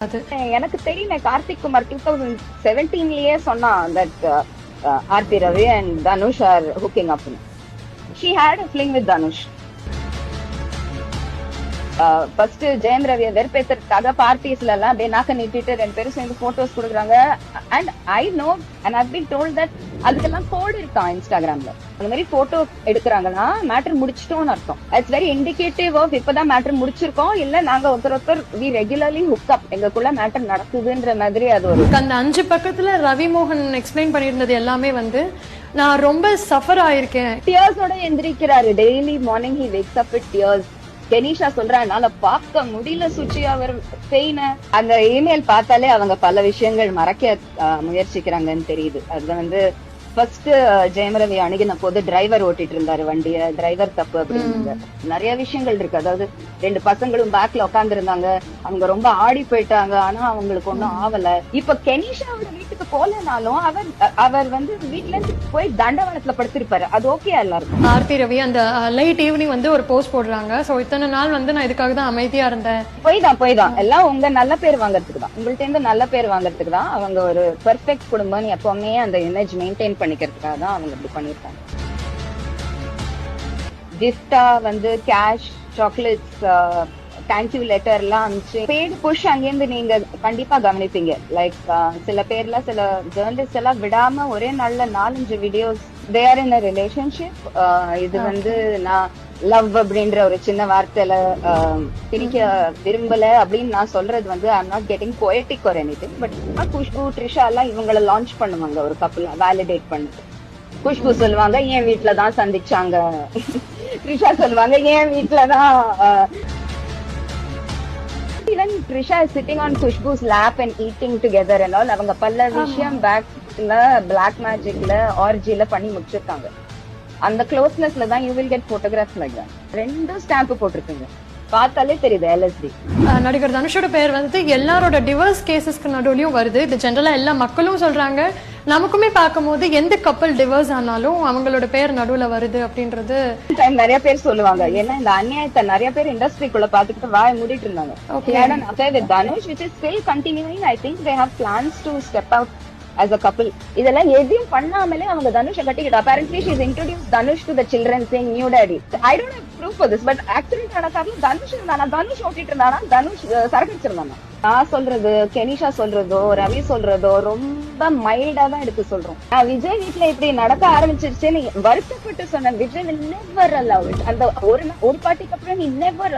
எனக்கு தெரியல Karthik Kumar two thousand செவன்டீன்லயே சொன்னான் that Aarthi Ravi and Dhanush are hooking up she had a fling with Dhanush first Jayam ரவியை வெறுப்பேத்துறதுக்காக பார்ட்டிஸ்ல எல்லாம் அப்படியே நாக்க நீட்டிட்டு ரெண்டு பேரும் சேர்ந்து போட்டோஸ் கொடுக்குறாங்க. And I know and I been told that அதுக்கெல்லாம் கோடு இருக்கான் இன்ஸ்டாகிராம்ல அந்த மாதிரி போட்டோ எடுக்கிறாங்கன்னா மேட்டர் முடிச்சிட்டோம்னு அர்த்தம். இட்ஸ் வெரி இண்டிகேட்டிவ் ஆஃப் இப்பதான் மேட்டர் முடிச்சிருக்கோம். இல்ல நாங்க ஒருத்தர் ஒருத்தர் வி ரெகுலர்லி ஹுக் அப் எங்களுக்குள்ள மேட்டர் நடக்குதுன்ற மாதிரி அது ஒரு அந்த அஞ்சு பக்கத்துல ரவி மோகன் எக்ஸ்பிளைன் பண்ணியிருந்தது எல்லாமே வந்து நான் ரொம்ப சஃபர் ஆயிருக்கேன். டியர்ஸோட எந்திரிக்கிறாரு. Daily morning he wakes up with tears டெனிஷா சொல்றா என்னால பார்க்க முடியல சுச்சி அவர் பெயின. அந்த இமெயில் பார்த்தாலே அவங்க பல விஷயங்கள் மறைக்க முயற்சிக்கிறாங்கன்னு தெரியுது. அதுல வந்து ஃபர்ஸ்ட் ஜெயம் ரவி அணுகின போது டிரைவர் ஓட்டிட்டு இருந்தாரு வண்டிய டிரைவர் தப்பு அப்படின்னு நிறைய விஷயங்கள் இருக்கு. அதாவது ரெண்டு பசங்களும் பேக்ல உட்கார்ந்து இருந்தாங்க அவங்க ரொம்ப ஆடி போயிட்டாங்க. ஆனா அவங்களுக்கு ஒண்ணும் ஆவல. இப்ப கெனிஷாவோட வீட்டுக்கு போலனாலும் அவர் அவர் வந்து வீட்ல இருந்து போய் தண்டவாளத்துல படுத்திருப்பாரு. அது ஓகே எல்லாருக்கும். ஆர்த்தி ரவி அந்த லைட் ஈவினிங் வந்து ஒரு போஸ்ட் போடுறாங்க. சோ இத்தனை நாள் வந்து நான் இதுக்காக தான் அமைதியா இருந்தேன். போய் தான் போய் தான். எல்லாம் உங்க நல்ல பேர் வாங்குறதுக்கு தான். உங்கள்ட்ட இருந்து நல்ல பேர் வாங்குறதுக்கு தான். அவங்க ஒரு பெர்ஃபெக்ட் குடும்பம் எப்பவுமே அந்த இமேஜ் மெயின்டைன் பண்ணிக்கிறதுக்காக தான் அவங்க இப்படி பண்ணிருக்காங்க கிஃப்டா வந்து கேஷ் சாக்லேட்ஸ் தேங்க்யூ லெட்டர் எல்லாம் அனுப்பிச்சு பேடு புஷ் அங்கேருந்து நீங்க கண்டிப்பா கவனிப்பீங்க. லைக் சில பேர்ல சில ஜேர்னலிஸ்ட் எல்லாம் விடாம ஒரே நாள்ல நாலஞ்சு வீடியோஸ் தேர் இன் ரிலேஷன்ஷிப் இது வந்து நான் லவ் அப்படின்ற ஒரு சின்ன வார்த்தையில பிரிக்க விரும்பல அப்படின்னு நான் சொல்றது வந்து I'm not getting poetic or anything but Khushbu Trisha எல்லாம் இவங்கள லான்ச் பண்ணுவாங்க ஒரு கப்பல் வேலிடேட் பண்ணிட்டு குஷ்பு சொல்லுவாங்க என் வீட்ல தான் சந்திச்சாங்க? த்ரிஷா சொல்லுவாங்க என் வீட்ல தான்? Even Trisha sitting on Khushbu's lap and eating together all அவங்க பல விஷயம் பேக்ல பிளாக் மேஜிக்ல ஆர்ஜில பண்ணி முடிச்சிருக்காங்க. அந்த க்ளோஸ்னஸ்ல தான் you will get photograph like ரெண்டும் ஸ்டாம்ப் போட்டிருக்குங்க. பார்த்தாலே தெரியுது எல்எஸ்டி நடிகர் தனுஷோட பேர் வந்து எல்லாரோட டிவோர்ஸ் கேசஸ்க்கு நடுவுலயும் வருது. இது ஜென்ரலா எல்லா மக்களும் சொல்றாங்க. நமக்குமே பார்க்கும்போது எந்த கப்பல் டிவோர்ஸ் ஆனாலும் அவங்களோட பேர் நடுவுல வருது அப்படின்றது டைம் நிறைய பேர் சொல்லுவாங்க. ஏன்னா இந்த அநியாயத்தை நிறைய பேர் இண்டஸ்ட்ரிக்குள்ள பாத்துக்கிட்டு வாய் மூடிட்டு இருந்தாங்க. Okay. He had an affair with Dhanush, which is still continuing. I think as a plans இதெல்லாம் எதையும் பண்ணாமலே அவங்க தனுஷை கட்டிக்கிட்டா apparently she's introduce Dhanush to the children saying new daddy I don't have proof for this but accident Dhanush இருந்தானா? தனுஷ் ஓட்டிட்டு இருந்தானா? தனுஷ் சரக்கடிச்சிருந்தானா? நான் சொல்றது கெனிஷா சொல்றதோ ரவி சொல்றதோ ரொம்ப மைல்டா தான் எடுத்து சொல்றோம். நான் விஜய் வீட்ல இப்படி நடக்க ஆரம்பிச்சிருச்சுன்னு வருத்தப்பட்டு சொன்ன விஜய் நெவர் never அந்த ஒரு ஒரு பாட்டிக்கு அப்புறம் நீ நெவர்